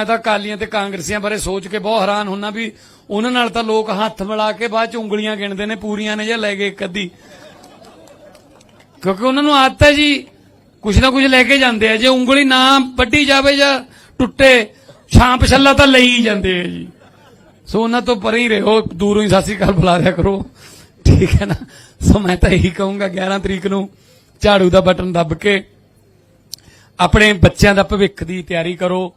ਮੈਂ ਤਾਂ ਕਾਲੀਆਂ ਤੇ ਕਾਂਗਰਸੀਆਂ ਬਾਰੇ ਸੋਚ ਕੇ ਬਹੁਤ ਹੈਰਾਨ ਹੁੰਨਾ ਵੀ ਉਹਨਾਂ ਨਾਲ ਤਾਂ ਲੋਕ ਹੱਥ ਮਿਲਾ ਕੇ ਬਾਅਦ ਚ ਉਂਗਲੀਆਂ ਗਿਣਦੇ ਨੇ, ਪੂਰੀਆਂ ਨੇ ਜਾਂ ਲੈ ਗਏ ਇੱਕ ਅੱਧੀ। ਕਿਉਂਕਿ ਉਹਨਾਂ ਨੂੰ ਆਦਤ ਹੈ ਜੀ, ਕੁਛ ਨਾ ਕੁਛ ਲੈ ਕੇ ਜਾਂਦੇ ਆ। ਜੇ ਉਂਗਲੀ ਨਾ ਵੱਢੀ ਜਾਵੇ ਜਾਂ ਟੁੱਟੇ, ਛਾਂਪ ਛੱਲਾ ਤਾਂ ਲਈ ਜਾਂਦੇ ਆ ਜੀ। ਸੋ ਉਹਨਾਂ ਤੋਂ ਪਰੇ ਹੀ ਰਹੋ, ਦੂਰੋਂ ਹੀ ਸਤਿ ਸ਼੍ਰੀ ਅਕਾਲ ਬੁਲਾ ਦਿਆ ਕਰੋ। ਠੀਕ ਹੈ ਨਾ? ਸੋ ਮੈਂ ਤਾਂ ਇਹੀ ਕਹੂੰਗਾ 11 ਤਰੀਕ ਨੂੰ ਝਾੜੂ ਦਾ ਬਟਨ ਦੱਬ ਕੇ ਆਪਣੇ ਬੱਚਿਆਂ ਦਾ ਭਵਿੱਖ ਦੀ ਤਿਆਰੀ ਕਰੋ।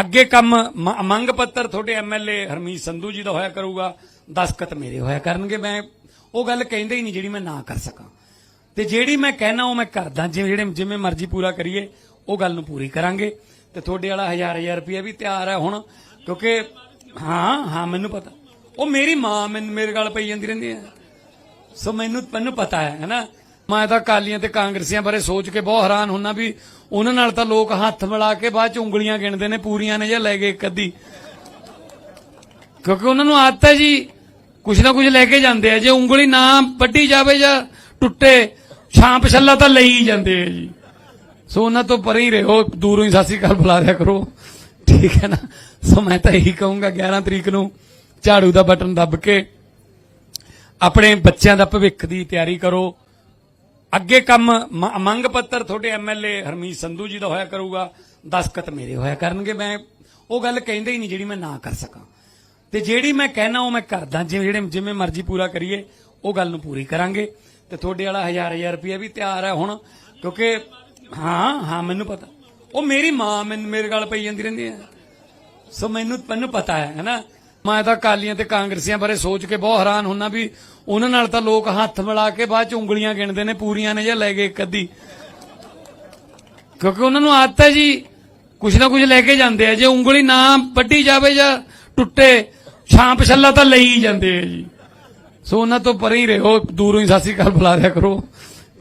ਅੱਗੇ ਕੰਮ ਮੰਗ ਪੱਤਰ ਤੁਹਾਡੇ ਐਮਐਲਏ ਹਰਮੀਤ ਸੰਧੂ ਜੀ ਦਾ ਹੋਇਆ ਕਰੂਗਾ, ਦਸਖਤ ਮੇਰੇ ਹੋਇਆ ਕਰਨਗੇ, ਮੈਂ ਉਹ ਗੱਲ ਕਹਿੰਦੇ ਹੀ ਨਹੀਂ ਜਿਹੜੀ ਮੈਂ ਨਾ ਕਰ ਸਕਾਂ। ਤੇ ਜਿਹੜੀ ਮੈਂ ਕਹਿਣਾ ਉਹ ਮੈਂ ਕਰਦਾ, ਜਿਵੇਂ, ਜਿਹੜੇ, ਜਿਵੇਂ ਮਰਜ਼ੀ ਪੂਰਾ ਕਰੀਏ, ਉਹ ਗੱਲ ਨੂੰ ਪੂਰੀ ਕਰਾਂਗੇ। ਤੇ ਤੁਹਾਡੇ ਵਾਲਾ ਹਜ਼ਾਰ ਹਜ਼ਾਰ ਰੁਪਇਆ ਵੀ ਤਿਆਰ ਹੈ ਹੁਣ, ਕਿਉਂਕਿ ਹਾਂ ਹਾਂ, ਮੈਨੂੰ ਪਤਾ। ਉਹ ਮੇਰੀ ਮਾਂ ਮੈਨੂੰ ਮੇਰੇ ਗੱਲ ਪਈ ਜਾਂਦੀ ਰਹਿੰਦੀ ਹੈ। ਸੋ ਮੈਨੂੰ ਮੈਨੂੰ ਪਤਾ ਹੈ ਹੈਨਾ ਮੈਂ ਤਾਂ ਕਾਲੀਆਂ ਤੇ ਕਾਂਗਰਸੀਆਂ ਬਾਰੇ ਸੋਚ ਕੇ ਬਹੁਤ ਹੈਰਾਨ ਹੁੰਨਾ ਵੀ ਉਹਨਾਂ ਨਾਲ ਤਾਂ ਲੋਕ ਹੱਥ ਮਿਲਾ ਕੇ ਬਾਅਦ ਚ ਉਂਗਲੀਆਂ ਗਿਣਦੇ ਨੇ, ਪੂਰੀਆਂ ਨੇ ਜਾਂ ਲੈ ਗਏ ਇੱਕ ਅੱਧੀ। ਕਿਉਂਕਿ ਉਹਨਾਂ ਨੂੰ ਆਦਤ ਹੈ ਜੀ, ਕੁਛ ਨਾ ਕੁਛ ਲੈ ਕੇ ਜਾਂਦੇ ਆ। ਜੇ ਉਂਗਲੀ ਨਾ ਵੱਢੀ ਜਾਵੇ ਜਾਂ ਟੁੱਟੇ, ਛਾਂਪ ਛੱਲਾ ਤਾਂ ਲਈ ਜਾਂਦੇ ਆ ਜੀ। ਸੋ ਉਹਨਾਂ ਤੋਂ ਪਰੇ ਹੀ ਰਹੋ, ਦੂਰੋਂ ਹੀ ਸਤਿ ਸ਼੍ਰੀ ਅਕਾਲ ਬੁਲਾ ਦਿਆ ਕਰੋ। ਠੀਕ ਹੈ ਨਾ? ਸੋ ਮੈਂ ਤਾਂ ਇਹੀ ਕਹੂੰਗਾ 11 ਤਰੀਕ ਨੂੰ ਝਾੜੂ ਦਾ ਬਟਨ ਦੱਬ ਕੇ ਆਪਣੇ ਬੱਚਿਆਂ ਦਾ ਭਵਿੱਖ ਦੀ ਤਿਆਰੀ ਕਰੋ। ਅੱਗੇ ਕੰਮ ਮੰਗ ਪੱਤਰ ਤੁਹਾਡੇ ਐਮਐਲਏ ਹਰਮੀਤ ਸੰਧੂ ਜੀ ਦਾ ਹੋਇਆ ਕਰੂਗਾ, ਦਸਖਤ ਮੇਰੇ ਹੋਇਆ ਕਰਨਗੇ, ਮੈਂ ਉਹ ਗੱਲ ਕਹਿੰਦੇ ਹੀ ਨਹੀਂ ਜਿਹੜੀ ਮੈਂ ਨਾ ਕਰ ਸਕਾਂ। ਤੇ ਜਿਹੜੀ ਮੈਂ ਕਹਿਣਾ ਉਹ ਮੈਂ ਕਰਦਾ, ਜਿਵੇਂ ਜਿਹੜੇ ਜਿਵੇਂ ਮਰਜ਼ੀ ਪੂਰਾ ਕਰੀਏ, ਉਹ ਗੱਲ ਨੂੰ ਪੂਰੀ ਕਰਾਂਗੇ। ਤੇ ਤੁਹਾਡੇ ਵਾਲਾ ਹਜ਼ਾਰ ਹਜ਼ਾਰ ਰੁਪਇਆ ਵੀ ਤਿਆਰ ਹੈ ਹੁਣ, ਕਿਉਂਕਿ ਹਾਂ ਹਾਂ, ਮੈਨੂੰ ਪਤਾ। ਉਹ ਮੇਰੀ ਮਾਂ, ਮੈਨੂੰ, ਮੇਰੇ ਗੱਲ ਪਈ ਜਾਂਦੀ ਰਹਿੰਦੀ ਹੈ। ਸੋ ਮੈਨੂੰ ਮੈਨੂੰ ਪਤਾ ਹੈ, ਹੈਨਾ? ਮੈਂ ਤਾਂ ਕਾਲੀਆਂ ਤੇ ਕਾਂਗਰਸੀਆਂ ਬਾਰੇ ਸੋਚ ਕੇ ਬਹੁਤ ਹੈਰਾਨ ਹੁੰਨਾ ਵੀ ਉਹਨਾਂ ਨਾਲ ਤਾਂ ਲੋਕ ਹੱਥ ਮਿਲਾ ਕੇ ਬਾਅਦ ਚ ਉਂਗਲੀਆਂ ਗਿਣਦੇ ਨੇ, ਪੂਰੀਆਂ ਨੇ ਜਾਂ ਲੈ ਗਏ ਇੱਕ ਅੱਧੀ। ਕਿਉਂਕਿ ਉਹਨਾਂ ਨੂੰ ਆਦਤ ਹੈ ਜੀ, ਕੁਛ ਨਾ ਕੁਛ ਲੈ ਕੇ ਜਾਂਦੇ ਆ। ਜੇ ਉਂਗਲੀ ਨਾ ਵੱਢੀ ਜਾਵੇ ਜਾਂ ਟੁੱਟੇ, ਛਾਂਪ ਛੱਲਾ ਤਾਂ ਲਈ ਹੀ ਜਾਂਦੇ ਆ ਜੀ। ਸੋ ਉਹਨਾਂ ਤੋਂ ਪਰੇ ਹੀ ਰਹੋ, ਦੂਰੋਂ ਹੀ ਸਤਿ ਸ਼੍ਰੀ ਅਕਾਲ ਬੁਲਾ ਦਿਆ ਕਰੋ।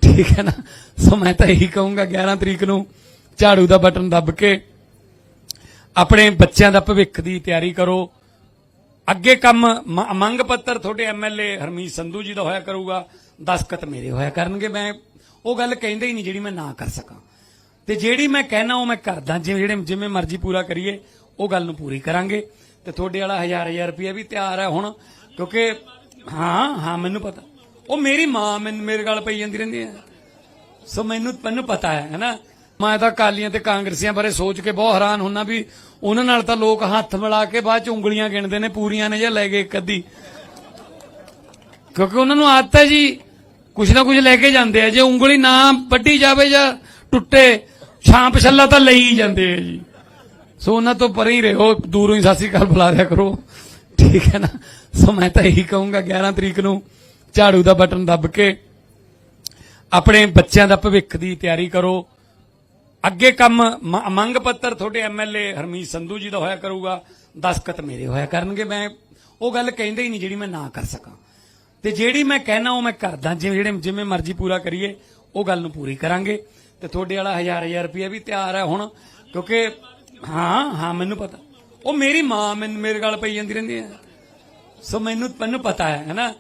ਠੀਕ ਹੈ ਨਾ? ਸੋ ਮੈਂ ਤਾਂ ਇਹੀ ਕਹੂੰਗਾ 11 ਤਰੀਕ ਨੂੰ ਝਾੜੂ ਦਾ ਬਟਨ ਦੱਬ ਕੇ ਆਪਣੇ ਬੱਚਿਆਂ ਦਾ ਭਵਿੱਖ ਦੀ ਤਿਆਰੀ ਕਰੋ। ਅੱਗੇ ਕੰਮ ਮੰਗ ਪੱਤਰ ਤੁਹਾਡੇ ਐਮਐਲਏ ਹਰਮੀਤ ਸੰਧੂ ਜੀ ਦਾ ਹੋਇਆ ਕਰੂਗਾ, ਦਸਖਤ ਮੇਰੇ ਹੋਇਆ ਕਰਨਗੇ, ਮੈਂ ਉਹ ਗੱਲ ਕਹਿੰਦੇ ਹੀ ਨਹੀਂ ਜਿਹੜੀ ਮੈਂ ਨਾ ਕਰ ਸਕਾਂ। ਤੇ ਜਿਹੜੀ ਮੈਂ ਕਹਿਣਾ ਉਹ ਮੈਂ ਕਰਦਾ, ਜਿਵੇਂ ਜਿਹੜੇ, ਜਿਵੇਂ ਮਰਜ਼ੀ ਪੂਰਾ ਕਰੀਏ, ਉਹ ਗੱਲ ਨੂੰ ਪੂਰੀ ਕਰਾਂਗੇ। ਤੇ ਤੁਹਾਡੇ ਵਾਲਾ ਹਜ਼ਾਰ ਹਜ਼ਾਰ ਰੁਪਇਆ ਵੀ ਤਿਆਰ ਹੈ ਹੁਣ, ਕਿਉਂਕਿ ਹਾਂ ਹਾਂ, ਮੈਨੂੰ ਪਤਾ। ਉਹ ਮੇਰੀ ਮਾਂ ਮੈਨੂੰ ਮੇਰੇ ਗੱਲ ਪਈ ਜਾਂਦੀ ਰਹਿੰਦੀ ਹੈ। ਸੋ ਮੈਨੂੰ ਮੈਨੂੰ ਪਤਾ ਹੈ ਹੈਨਾ ਮੈਂ ਤਾਂ ਕਾਲੀਆਂ ਤੇ ਕਾਂਗਰਸੀਆਂ ਬਾਰੇ ਸੋਚ ਕੇ ਬਹੁਤ ਹੈਰਾਨ ਹੁੰਨਾ ਵੀ ਉਹਨਾਂ ਨਾਲ ਤਾਂ ਲੋਕ ਹੱਥ ਮਿਲਾ ਕੇ ਬਾਅਦ ਚ ਉਂਗਲੀਆਂ ਗਿਣਦੇ ਨੇ, ਪੂਰੀਆਂ ਨੇ ਜਾਂ ਲੈ ਗਏ ਇੱਕ ਅੱਧੀ। ਕਿਉਂਕਿ ਉਹਨਾਂ ਨੂੰ ਆਦਤ ਹੈ ਜੀ, ਕੁਛ ਨਾ ਕੁਛ ਲੈ ਕੇ ਜਾਂਦੇ ਆ। ਜੇ ਉਂਗਲੀ ਨਾ ਵੱਢੀ ਜਾਵੇ ਜਾਂ ਟੁੱਟੇ ਛਾਂਪ ਛੱਲਾ ਤਾਂ ਲਈ ਜਾਂਦੇ ਆ ਜੀ। ਸੋ ਉਹਨਾਂ ਤੋਂ ਪਰੇ ਹੀ ਰਹੋ, ਦੂਰੋਂ ਹੀ ਸਤਿ ਸ਼੍ਰੀ ਅਕਾਲ ਬੁਲਾ ਦਿਆ ਕਰੋ। ਠੀਕ ਹੈ ਨਾ? ਸੋ ਮੈਂ ਤਾਂ ਇਹੀ ਕਹੂੰਗਾ 11 ਤਰੀਕ ਨੂੰ ਝਾੜੂ ਦਾ ਬਟਨ ਦੱਬ ਕੇ ਆਪਣੇ ਬੱਚਿਆਂ ਦਾ ਭਵਿੱਖ ਦੀ ਤਿਆਰੀ ਕਰੋ। ਅੱਗੇ ਕੰਮ ਮੰਗ ਪੱਤਰ ਤੁਹਾਡੇ ਐਮਐਲਏ ਹਰਮੀਤ ਸੰਧੂ ਜੀ ਦਾ ਹੋਇਆ ਕਰੂਗਾ, ਦਸਖਤ ਮੇਰੇ ਹੋਇਆ ਕਰਨਗੇ, ਮੈਂ ਉਹ ਗੱਲ ਕਹਿੰਦੇ ਹੀ ਨਹੀਂ ਜਿਹੜੀ ਮੈਂ ਨਾ ਕਰ ਸਕਾਂ। ਤੇ ਜਿਹੜੀ ਮੈਂ ਕਹਿਣਾ ਉਹ ਮੈਂ ਕਰਦਾ, ਜਿਵੇਂ, ਜਿਹੜੇ ਜਿਵੇਂ ਮਰਜ਼ੀ ਪੂਰਾ ਕਰੀਏ, ਉਹ ਗੱਲ ਨੂੰ ਪੂਰੀ ਕਰਾਂਗੇ। ਤੇ ਤੁਹਾਡੇ ਵਾਲਾ ਹਜ਼ਾਰ ਹਜ਼ਾਰ ਰੁਪਇਆ ਵੀ ਤਿਆਰ ਹੈ ਹੁਣ, ਕਿਉਂਕਿ ਹਾਂ ਹਾਂ, ਮੈਨੂੰ ਪਤਾ। ਉਹ ਮੇਰੀ ਮਾਂ, ਮੈਨੂੰ, ਮੇਰੇ ਗੱਲ ਪਈ ਜਾਂਦੀ ਰਹਿੰਦੀ ਹੈ। ਸੋ ਮੈਨੂੰ ਮੈਨੂੰ ਪਤਾ ਹੈ ਹੈਨਾ